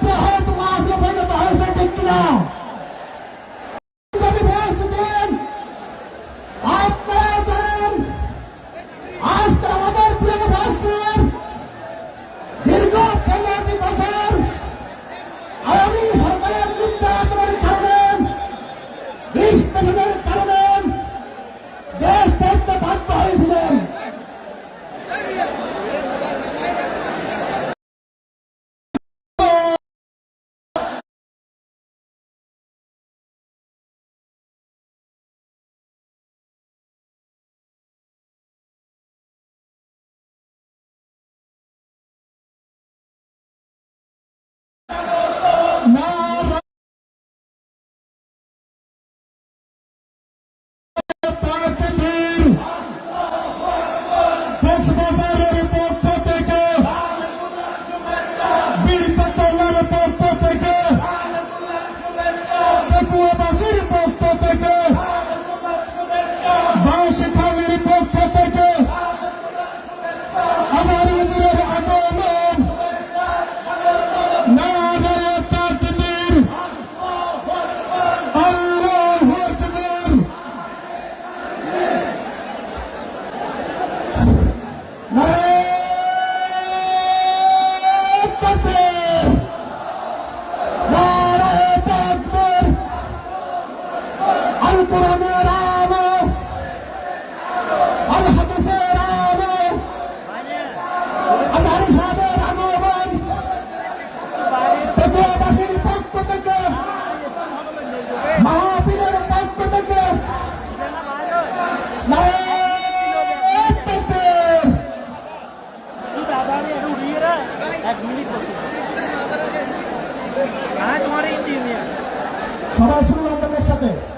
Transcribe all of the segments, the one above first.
Oklahoma! no. আল কোরআনের আলো আল হাদিসের আলো আজহারি সাহেবের আগমন পটুয়াবাসীর পক্ষ থেকে মাহাবীরের পক্ষ থেকে এক মিনিট সবাই শুনলাম তাদের সাথে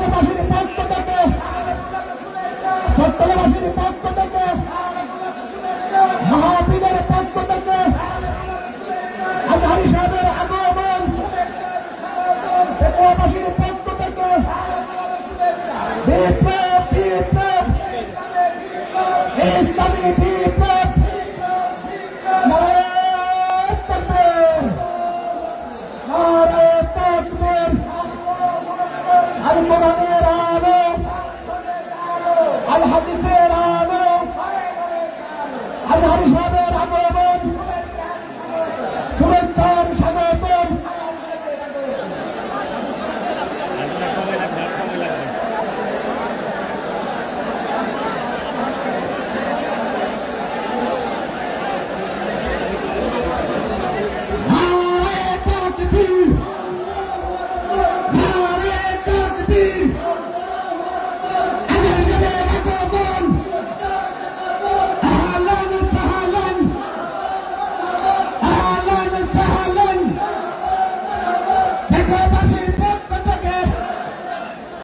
People!